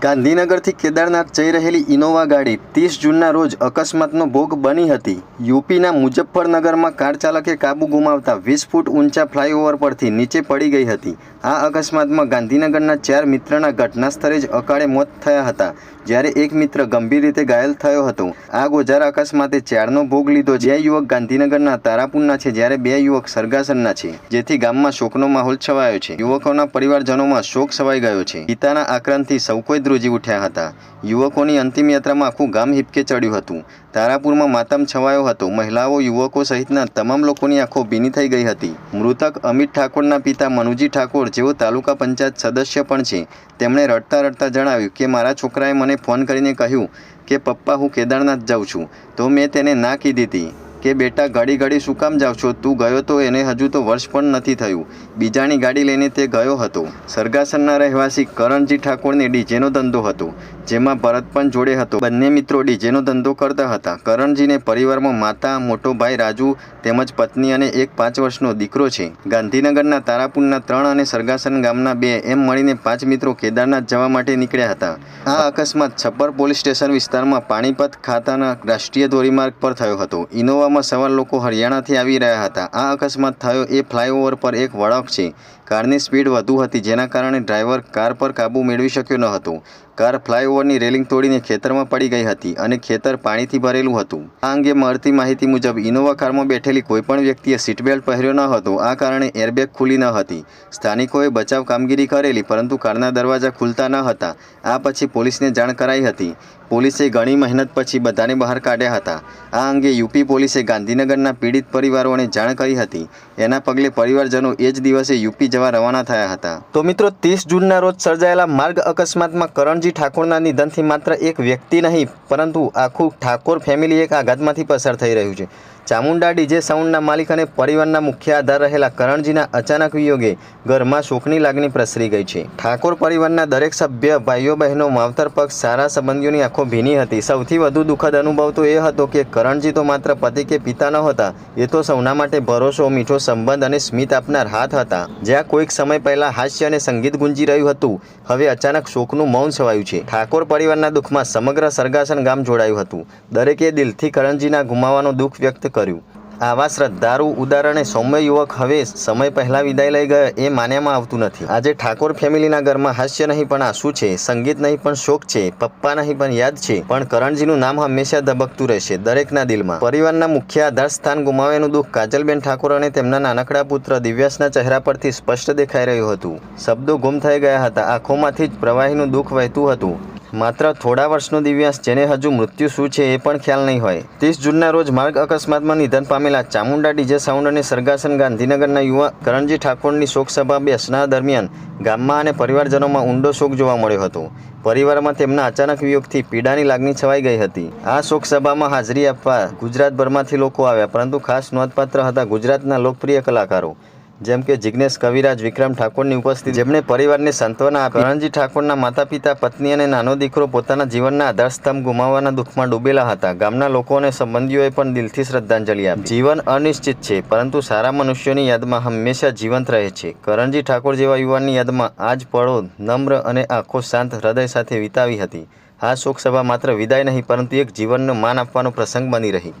ગાંધીનગરથી કેદારનાથ જઈ રહેલી ઇનોવા ગાડી ત્રીસ જૂનના રોજ અકસ્માતનો ભોગ બની હતી. યુપીના મુજફ્ફરનગરમાં કાર ચાલકે કાબુ ગુમાવતા વીસ ફૂટ ઊંચા ફ્લાયઓવર પરથી નીચે પડી ગઈ હતી. આ અકસ્માતમાં ગાંધીનગરના ચાર મિત્રના ઘટના સ્થળે જ અકાળે મોત થયા હતા, જ્યારે એક મિત્ર ગંભીર રીતે ઘાયલ થયો હતો. આ ગોજારા અકસ્માતે ચારનો ભોગ લીધો, જે યુવક ગાંધીનગરના તારાપુરના છે, જ્યારે બે યુવક સરગાસનના છે, જેથી ગામમાં શોકનો માહોલ છવાયો છે. યુવકોના પરિવારજનોમાં શોક છવાઈ ગયો છે. પિતાના આક્રંદથી સૌ કોઈ ધ્રુજી ઉઠ્યા હતા. યુવકોની અંતિમ યાત્રામાં આખું ગામ હિપકે ચડ્યું હતું. તારાપુરમાં માતમ છવાયો હતો. મહિલાઓ, યુવકો સહિતના તમામ લોકોની આંખો ભીની થઈ ગઈ હતી. મૃતક અમિત ઠાકોરના પિતા મનુજી ઠાકોર, જેઓ તાલુકા પંચાયત સદસ્ય પણ છે, તેમણે રડતા રડતા જણાવ્યું કે, મારા છોકરાએ મને ફોન કરીને કહ્યું કે, પપ્પા, હું કેદારનાથ જાઉં છું. તો મેં તેને ના કીધી હતી. કે બેટા ઘડી ઘડી શું કામ જાવ છો? તું ગયો તો એને હજુ તો વર્ષ પણ નથી થયું. બીજાની ગાડી લઈને તે ગયો હતો. સરગાસનના રહેવાસી કરણજી ઠાકોરને ડીજેનો ધંધો હતો. જેમાં ભરત પણ જોડે હતો. બંને મિત્રો ડીજેનો ધંધો કરતા હતા. કરણજીને પરિવારમાં માતા, મોટો ભાઈ, રાજુ તેમજ પત્ની અને એક પાંચ વર્ષનો દીકરો છે. ગાંધીનગરના તારાપુરના ત્રણ અને સરગાસન ગામના બે એમ મળીને પાંચ મિત્રો કેદારનાથ જવા માટે નીકળ્યા હતા. આ અકસ્માત છપ્પર પોલીસ સ્ટેશન વિસ્તારમાં પાણીપત ખાતાના રાષ્ટ્રીય ધોરીમાર્ગ પર થયો હતો. ઇનોવામાં સવાર લોકો હરિયાણાથી આવી રહ્યા હતા. આ અકસ્માત થયો એ ફ્લાયઓવર પર એક વળાંક છે. કારની સ્પીડ વધુ હતી, જેના કારણે ડ્રાઈવર કાર પર કાબુ મેળવી શક્યો ન હતો. કાર ફ્લાયઓવરની રેલિંગ તોડીને ખેતરમાં પડી ગઈ હતી અને ખેતર પાણીથી ભરેલું હતું. આ અંગે મળતી માહિતી મુજબ, ઇનોવા કારમાં બેઠેલી કોઈપણ વ્યક્તિએ સીટબેલ્ટ પહેર્યો ન હતો. આ કારણે એરબેગ ખુલી ન હતી. સ્થાનિકોએ બચાવ કામગીરી કરેલી, પરંતુ કારના દરવાજા ખુલતા ન હતા. આ પછી પોલીસને જાણ કરાઈ હતી. પોલીસે ઘણી મહેનત પછી બધાને બહાર કાઢ્યા હતા. આ અંગે યુપી પોલીસે ગાંધીનગરના પીડિત પરિવારોને જાણ કરી હતી. એના પગલે પરિવારજનો એ જ દિવસે યુપી જવા રવાના થયા હતા. તો મિત્રો, ત્રીસ જૂનના રોજ સર્જાયેલા માર્ગ અકસ્માતમાં કરણજી ઠાકોરના નિધનથી માત્ર એક વ્યક્તિ નહીં, પરંતુ આખું ઠાકોર ફેમિલી એક આઘાતમાંથી પસાર થઈ રહ્યું છે. ચામુંડા ડીજે સાઉન્ડના માલિક અને પરિવારના મુખ્ય આધાર રહેલા કરણજીના અચાનક વિયોગે ઘરમાં શોકની લાગણી પ્રસરી ગઈ છે. ઠાકોર પરિવારના દરેક સભ્ય, ભાઈઓ, બહેનો, માવતર પક્ષ, સારા સંબંધીઓની આંખો ભીની હતી. સૌથી વધુ દુઃખદ અનુભવ તો એ હતો કે કરણજી તો માત્ર પતિ કે પિતા ન હતા, એ તો સૌના માટે ભરોસો, મીઠો સંબંધ અને સ્મિત આપનાર હાથ હતા. જ્યાં કોઈક સમય પહેલા હાસ્ય અને સંગીત ગુંજી રહ્યું હતું, હવે અચાનક શોકનું મૌન છવાયું છે. ઠાકોર પરિવારના દુઃખમાં સમગ્ર સરગાસન ગામ જોડાયું હતું. દરેકે દિલથી કરણજીના ગુમાવવાનું દુઃખ વ્યક્ત કર્યું. આવા શ્રદ્ધાળુ ઉદાહરણે સૌમ્ય યુવક હવે સમય પહેલાં વિદાય લઈ ગયો એ માન્યામાં આવતું નથી. આજે ઠાકોર ફેમિલીના ઘરમાં હાસ્ય નહીં પણ આંસુ છે, સંગીત નહીં પણ શોખ છે, પપ્પા નહીં પણ યાદ છે, પણ કરણજીનું નામ હંમેશા ધબકતું રહેશે દરેકના દિલમાં. પરિવારના મુખ્ય આધાર સ્થાન ગુમાવ્યાનું દુઃખ કાજલબેન ઠાકોર અને તેમના નાનકડા પુત્ર દિવ્યાસના ચહેરા પરથી સ્પષ્ટ દેખાઈ રહ્યું હતું. શબ્દો ગુમ થઈ ગયા હતા. આંખોમાંથી જ પ્રવાહીનું દુઃખ વહેતું હતું. માત્ર થોડા વર્ષનો દિવ્યાંશ જેને હજુ મૃત્યુ શું છે એ પણ ખ્યાલ નહીં હોય. ત્રીસ જૂનના રોજ માર્ગ અકસ્માતમાં નિધન પામેલા ચામુંડા ડીજે સાઉન્ડ અને સરગાસન ગાંધીનગરના યુવા કરણજી ઠાકોરની શોકસભા બેસના દરમિયાન ગામમાં અને પરિવારજનોમાં ઊંડો શોક જોવા મળ્યો હતો. પરિવારમાં તેમના અચાનક વિયોગથી પીડાની લાગણી છવાઈ ગઈ હતી. આ શોકસભામાં હાજરી આપવા ગુજરાતભરમાંથી લોકો આવ્યા, પરંતુ ખાસ નોંધપાત્ર હતા ગુજરાતના લોકપ્રિય કલાકારો. જેમ કે જિગ્નેશ કવિરાજ, વિક્રમ ઠાકોરની ઉપસ્થિતિ, જેમણે પરિવારને સાંત્વના કરણજી ઠાકોરના માતા પિતા પત્ની અને નાનો દીકરો પોતાના જીવનના આધારસ્તંભ ગુમાવવાના દુઃખમાં ડૂબેલા હતા. ગામના લોકો અને સંબંધીઓએ પણ દિલથી શ્રદ્ધાંજલિ આપી. જીવન અનિશ્ચિત છે, પરંતુ સારા મનુષ્યોની યાદમાં હંમેશા જીવંત રહે છે. કરણજી ઠાકોર જેવા યુવાનની યાદમાં આજ પળો નમ્ર અને આંખો શાંત હૃદય સાથે વિતાવી હતી. આ શોકસભા માત્ર વિદાય નહીં, પરંતુ એક જીવનનો માન આપવાનો પ્રસંગ બની રહી.